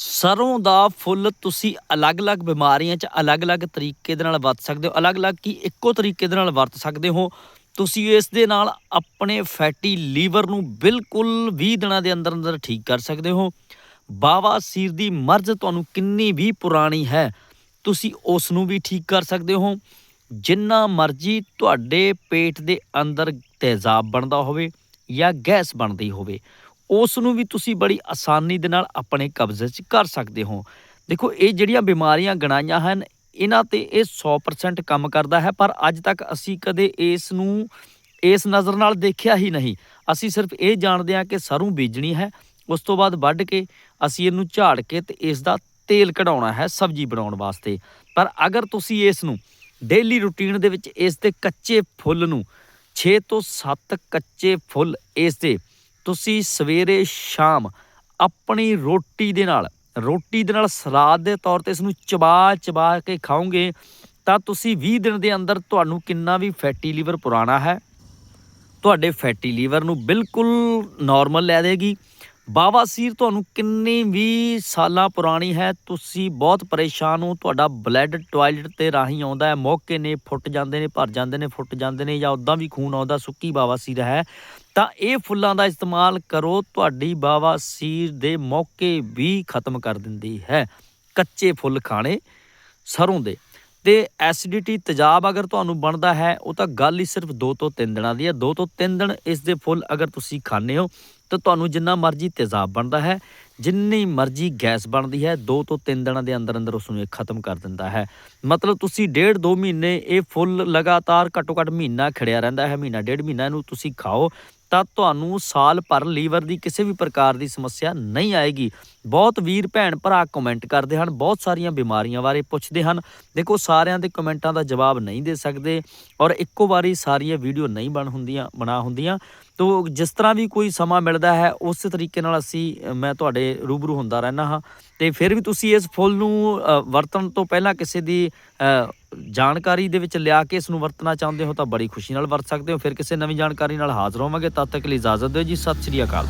ਸਰੋਂ ਦਾ ਫੁੱਲ ਤੁਸੀਂ ਅਲੱਗ-ਅਲੱਗ ਬਿਮਾਰੀਆਂ 'ਚ ਅਲੱਗ-ਅਲੱਗ ਤਰੀਕੇ ਦੇ ਨਾਲ ਵਰਤ ਸਕਦੇ ਹੋ, ਅਲੱਗ-ਅਲੱਗ ਕੀ ਇੱਕੋ ਤਰੀਕੇ ਦੇ ਨਾਲ ਵਰਤ ਸਕਦੇ ਹੋ। ਤੁਸੀਂ ਇਸ ਦੇ ਨਾਲ ਆਪਣੇ ਫੈਟੀ ਲੀਵਰ ਨੂੰ ਬਿਲਕੁਲ 20 ਦਿਨਾਂ ਦੇ ਅੰਦਰ ਅੰਦਰ ਠੀਕ ਕਰ ਸਕਦੇ ਹੋ। ਬਾਵਾਸੀਰ ਦੀ ਮਰਜ਼ ਤੁਹਾਨੂੰ ਕਿੰਨੀ ਵੀ ਪੁਰਾਣੀ ਹੈ, ਤੁਸੀਂ ਉਸ ਨੂੰ ਵੀ ਠੀਕ ਕਰ ਸਕਦੇ ਹੋ। ਜਿੰਨਾ ਮਰਜ਼ੀ ਤੁਹਾਡੇ ਪੇਟ ਦੇ ਅੰਦਰ ਤੇਜ਼ਾਬ ਬਣਦਾ ਹੋਵੇ ਜਾਂ ਗੈਸ ਬਣਦੀ ਹੋਵੇ ਉਸ ਨੂੰ ਵੀ ਤੁਸੀਂ ਬੜੀ ਆਸਾਨੀ ਦੇ ਨਾਲ ਆਪਣੇ ਕਬਜ਼ੇ 'ਚ ਕਰ ਸਕਦੇ ਹੋ। ਦੇਖੋ, ਇਹ ਜਿਹੜੀਆਂ ਬਿਮਾਰੀਆਂ ਗਣਾਈਆਂ ਹਨ, ਇਹਨਾਂ ਤੇ ਇਹ 100% ਕੰਮ ਕਰਦਾ ਹੈ, ਪਰ ਅੱਜ ਤੱਕ ਅਸੀਂ ਕਦੇ ਇਸ ਨੂੰ ਇਸ ਨਜ਼ਰ ਨਾਲ ਦੇਖਿਆ ਹੀ ਨਹੀਂ। ਅਸੀਂ ਸਿਰਫ ਇਹ ਜਾਣਦੇ ਹਾਂ ਕਿ ਸਰੋਂ ਬੀਜਣੀ ਹੈ, ਉਸ ਤੋਂ ਬਾਅਦ ਵੱਢ ਕੇ ਅਸੀਂ ਇਹਨੂੰ ਝਾੜ ਕੇ ਤੇ ਇਸ ਦਾ ਤੇਲ ਕਢਾਉਣਾ ਹੈ ਸਬਜ਼ੀ ਬਣਾਉਣ ਵਾਸਤੇ। ਪਰ ਅਗਰ ਤੁਸੀਂ ਇਸ ਨੂੰ ਡੇਲੀ ਰੁਟੀਨ ਦੇ ਵਿੱਚ ਇਸ ਦੇ ਕੱਚੇ ਫੁੱਲ ਨੂੰ 6 ਤੋਂ 7 ਕੱਚੇ ਫੁੱਲ ਇਸ ਦੇ ਤੁਸੀਂ ਸਵੇਰੇ ਸ਼ਾਮ ਆਪਣੀ ਰੋਟੀ ਦੇ ਨਾਲ, ਰੋਟੀ ਦੇ ਨਾਲ ਸਲਾਦ ਦੇ ਤੌਰ ਤੇ ਇਸ ਨੂੰ ਚਬਾ ਚਬਾ ਕੇ ਖਾਓਗੇ, ਤਾਂ ਤੁਸੀਂ 20 ਦਿਨ ਦੇ ਅੰਦਰ ਤੁਹਾਨੂੰ ਕਿੰਨਾ ਵੀ ਫੈਟੀ ਲੀਵਰ ਪੁਰਾਣਾ ਹੈ, ਤੁਹਾਡੇ ਫੈਟੀ ਲੀਵਰ ਨੂੰ ਬਿਲਕੁਲ ਨਾਰਮਲ ਲੈ ਦੇਗੀ। ਬਾਵਾਸੀਰ ਤੁਹਾਨੂੰ ਕਿੰਨੀ ਵੀ ਸਾਲਾਂ ਪੁਰਾਣੀ ਹੈ, ਤੁਸੀਂ ਬਹੁਤ ਪਰੇਸ਼ਾਨ ਹੋ, ਤੁਹਾਡਾ ਬਲੱਡ ਟਾਇਲਟ ਤੇ ਰਾਹੀਂ ਆਉਂਦਾ ਹੈ, ਮੌਕੇ ਨੇ ਫੁੱਟ ਜਾਂਦੇ ਨੇ, ਭਰ ਜਾਂਦੇ ਨੇ, ਫੁੱਟ ਜਾਂਦੇ ਨੇ ਜਾਂ ਉਦਾਂ ਵੀ ਖੂਨ ਆਉਂਦਾ, ਸੁੱਕੀ ਬਾਵਾਸੀਰ ਹੈ। ਤਾਂ ਇਹ ਫੁੱਲਾਂ ਦਾ ਇਸਤੇਮਾਲ ਕਰੋ। ਤੁਹਾਡੀ ਬਾਵਾਸੀਰ ਦੇ ਮੌਕੇ ਵੀ ਖਤਮ ਕਰ ਦਿੰਦੀ ਹੈ। ਕੱਚੇ ਫੁੱਲ ਖਾਣੇ ਸਰੋਂ ਦੇ। ਤੇ ਐਸਿਡਿਟੀ ਤੇਜ਼ਾਬ ਅਗਰ ਤੁਹਾਨੂੰ ਬਣਦਾ ਹੈ, ਉਹ ਤਾਂ ਗੱਲ ਹੀ ਸਿਰਫ 2 ਤੋਂ 3 ਦਿਨਾਂ ਦੀ ਹੈ। 2 ਤੋਂ 3 ਦਿਨ ਇਸ ਦੇ ਫੁੱਲ ਅਗਰ ਤੁਸੀਂ ਖਾਣੇ ਹੋ, ਤਾਂ ਤੁਹਾਨੂੰ ਜਿੰਨਾ ਮਰਜ਼ੀ ਤੇਜ਼ਾਬ ਬਣਦਾ ਹੈ, ਜਿੰਨੀ ਮਰਜ਼ੀ ਗੈਸ ਬਣਦੀ ਹੈ 2 ਤੋਂ 3 ਦਿਨਾਂ ਦੇ ਅੰਦਰ ਅੰਦਰ ਉਸ ਨੂੰ ਇਹ ਖਤਮ ਕਰ ਦਿੰਦਾ ਹੈ। ਮਤਲਬ ਤੁਸੀਂ ਡੇਢ 2 ਮਹੀਨੇ ਇਹ ਫੁੱਲ ਲਗਾਤਾਰ ਘੱਟੋ ਘੱਟ ਮਹੀਨਾ ਖੜਿਆ ਰਹਿੰਦਾ ਹੈ ਮਹੀਨਾ ਡੇਢ ਮਹੀਨਾ ਇਹਨੂੰ ਤੁਸੀਂ ਖਾਓ। ਤਾਂ ਤੁਹਾਨੂੰ ਸਾਲ ਭਰ ਲੀਵਰ ਦੀ ਕਿਸੇ ਵੀ ਪ੍ਰਕਾਰ ਦੀ ਸਮੱਸਿਆ ਨਹੀਂ ਆਏਗੀ। ਬਹੁਤ ਵੀਰ ਭੈਣ ਭਰਾ ਕਮੈਂਟ ਕਰਦੇ ਹਨ, ਬਹੁਤ ਸਾਰੀਆਂ ਬਿਮਾਰੀਆਂ ਬਾਰੇ ਪੁੱਛਦੇ ਹਨ। ਦੇਖੋ, ਸਾਰਿਆਂ ਦੇ ਕਮੈਂਟਾਂ ਦਾ ਜਵਾਬ ਨਹੀਂ ਦੇ ਸਕਦੇ ਔਰ ਇੱਕੋ ਵਾਰੀ ਸਾਰੀਆਂ ਵੀਡੀਓ ਨਹੀਂ ਬਣ ਹੁੰਦੀਆਂ, ਬਣਾ ਹੁੰਦੀਆਂ। ਤੋ ਜਿਸ ਤਰ੍ਹਾਂ ਵੀ ਕੋਈ ਸਮਾਂ ਮਿਲਦਾ ਹੈ, ਉਸੇ ਤਰੀਕੇ ਨਾਲ ਅਸੀਂ ਮੈਂ ਤੁਹਾਡੇ ਰੂਬਰੂ ਹੁੰਦਾ ਰਹਿਣਾ ਹਾਂ। ਤੇ ਫਿਰ ਵੀ ਤੁਸੀਂ ਇਸ ਫੁੱਲ ਨੂੰ ਵਰਤਣ ਤੋਂ ਪਹਿਲਾਂ ਕਿਸੇ ਦੀ ਜਾਣਕਾਰੀ ਦੇ ਵਿੱਚ ਲਿਆ ਕੇ ਇਸ ਨੂੰ ਵਰਤਣਾ ਚਾਹੁੰਦੇ ਹੋ ਤਾਂ ਬੜੀ ਖੁਸ਼ੀ ਨਾਲ ਵਰਤ ਸਕਦੇ ਹੋ। ਫਿਰ ਕਿਸੇ ਨਵੀਂ ਜਾਣਕਾਰੀ ਨਾਲ ਹਾਜ਼ਰ ਹੋਵਾਂਗੇ। ਤਦ ਤੱਕ ਲਈ ਇਜਾਜ਼ਤ ਦਿਓ ਜੀ। ਸਤਿ ਸ਼੍ਰੀ ਅਕਾਲ।